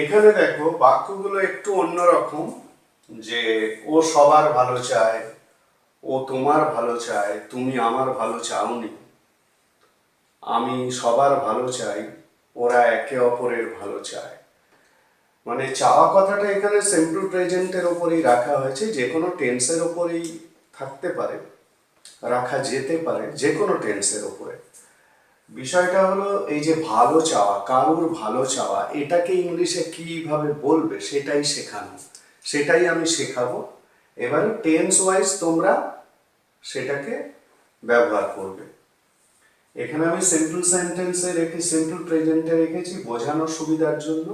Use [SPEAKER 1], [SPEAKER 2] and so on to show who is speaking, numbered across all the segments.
[SPEAKER 1] এখানে দেখো, বাক্যগুলো একটু অন্যরকম, যে ও সবার ভালো চায়, ও তোমার ভালো চায়, তুমি আমার ভালো চাওনি। আমি সবার ভালো চাই, ওরা একে অপরের ভালো চায়। মানে চাওয়া কথাটা এখানে সিম্পল প্রেজেন্টের ওপরেই রাখা হয়েছে, যে কোনো টেন্সের ওপরেই থাকতে পারে, রাখা যেতে পারে, যে কোনো টেন্সের ওপরে। বিষয়টা হলো এই যে ভালো চাওয়া, কারুর ভালো চাওয়া, এটাকে ইংলিশে কীভাবে বলবে সেটাই শেখানো। সেটাই আমি শেখাবো। এবারে টেন্স ওয়াইজ তোমরা সেটাকে ব্যবহার করবে। এখানে আমি সিম্পল সেন্টেন্সে রেখে সিম্পল প্রেজেন্টে রেখেছি, বোঝানোর সুবিধার জন্য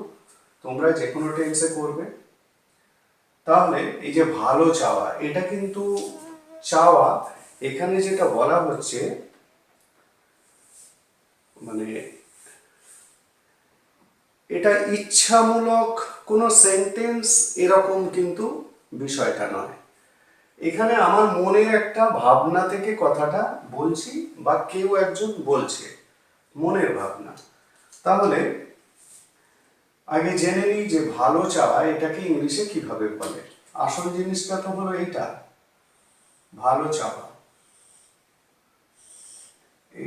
[SPEAKER 1] তোমরা যে কোনো টেন্সে করবে। তাহলে এই যে ভালো চাওয়া, এটা কিন্তু চাওয়া, এখানে যেটা বলা হচ্ছে মানে এটা ইচ্ছামূলক কোনো সেন্টেন্স এরকম কিন্তু বিষয়টা নয়। এখানে আমার মনের একটা ভাবনা থেকে কথাটা বলছি বা কেউ একজন বলছে, মনের ভাবনা। তাহলে আগে জেনে নিই যে ভালো চাওয়া এটাকে ইংলিশে কীভাবে বলে? আসল জিনিসটা তো হলো এইটা, ভালো চাওয়া।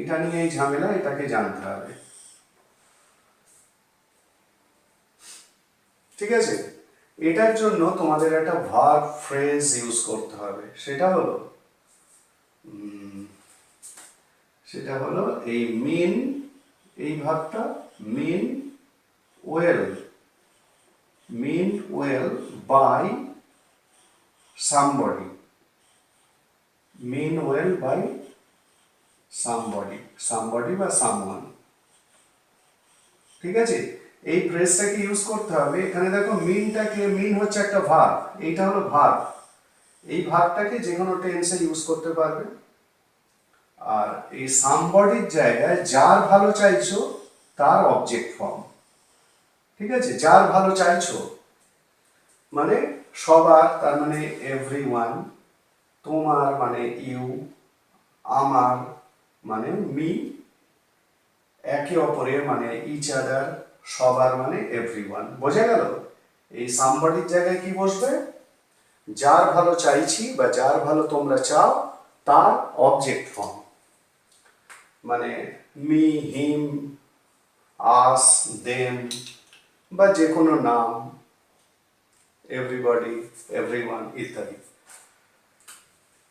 [SPEAKER 1] এইটা নিয়ে এই ঝামেলা, এটাকে জানতে হবে। ঠিক আছে? এটার জন্য তোমাদের একটা ভার্ব ফ্রেজ ইউজ করতে হবে। সেটা হলো সেটা হলো এই মিন এই ভাবটা mean well mean well by somebody mean well by somebody somebody বা সামওয়ান ঠিক আছে? এই ফ্রেজটাকে ইউজ করতে হবে। এখানে দেখো মিনটাকে মিন হচ্ছে একটা ভার্ব এইটা হলো ভার্ব এই ভার্বটাকে যে কোনো টেন্সে ইউজ করতে পারবে। আর এই সামবডির জায়গায় যার ভালো চাইছো, তার অবজেক্ট ফর্ম ঠিক আছে? যার ভালো চাইছো। মানে সবার, তার মানে এভরি তোমার মানে ইউ আমার মানে মি একে অপরের মানে ইচ আদার সবার মানে এভরিওয়ান বোঝা গেল? এই সামবাডির জায়গায় কি বসবে? যার ভালো চাইছি বা যার ভালো তোমরা চাও, তার অবজেক্ট ফর্ম মানে মি হিম আস দেম বা যে কোনো নাম এভরিবডি এভরিওয়ান ইত্যাদি।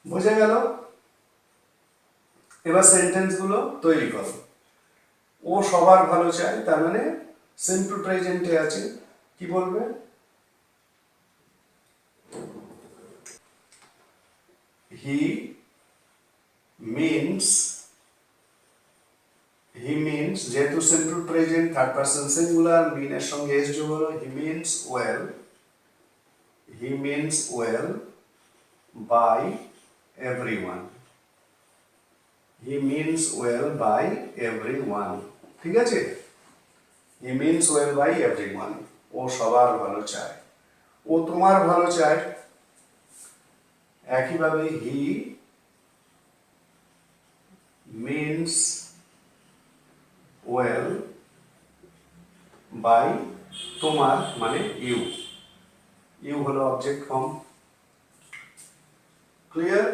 [SPEAKER 1] বোঝা গেল? এবার সেন্টেন্সগুলো তৈরি করো। ও সবার ভালো চায়, তার মানে সিম্পল প্রেজেন্টে আছে। কি বলবে? হি মিনস হি মিনস যেহেতু simple present third person singular মিনের সঙ্গে এস যোগ হলো he means well he means well by everyone he means well by everyone ঠিক আছে? He means well by everyone ও সবার ভালো চায়। ও তোমার ভালো চায়। একইভাবে হি মিনস ওয়েল বাই তোমার মানে ইউ ইউ হলো অবজেক্ট ফর্ম ক্লিয়ার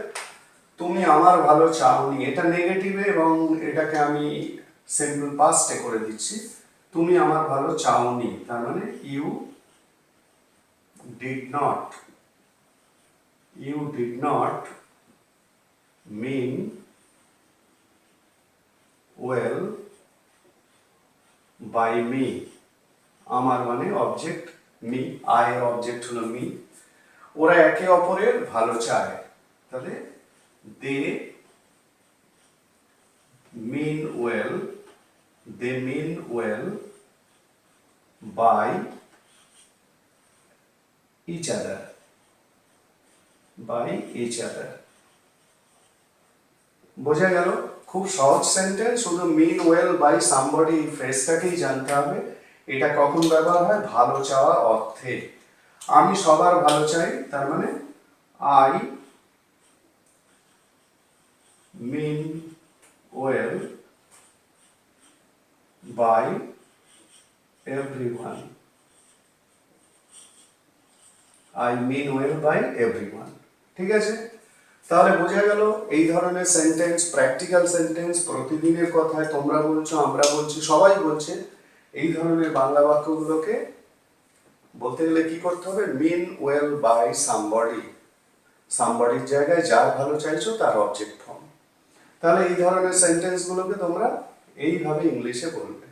[SPEAKER 1] তুমি আমার ভালো চাওনি, এটা নেগেটিভে এবং এটাকে আমি সিম্পল পাস্টে করে দিচ্ছি। তুমি আমার ভালো চাওনি, তার মানে you did not you did not mean well by me আমার মানে অবজেক্ট মি আয়ের অবজেক্ট হলো মি ওরা একে অপরের ভালো চায়। তাহলে দে mean well they mean well by each other by each other বোঝা গেল? খুব সহজ সেন্টেন্স শুধু মিন ওয়েল বাই সামবডি ফ্রেজটাকেই জানতে হবে। এটা কখন ব্যবহার হয়? ভালো চাওয়া অর্থে। আমি সবার ভালো চাই, তার মানে I mean well by everyone I mean well by everyone. ঠিক আছে? তাহলে বোঝা গেল এই ধরনের সেন্টেন্স, প্র্যাকটিক্যাল সেন্টেন্স প্রতিদিনের কথায় তোমরা বলছো, আমরা বলছি, সবাই বলছে, এই ধরনের বাংলা বাক্যগুলোকে বলতে গেলে কি করতে হবে? Mean well by somebody. সামবডির জায়গায় যার ভালো চাইছো তার অবজেক্ট ফর্ম। তাহলে এই ধরনের সেন্টেন্সগুলোকে তোমরা এইভাবে ইংলিশে বলবে।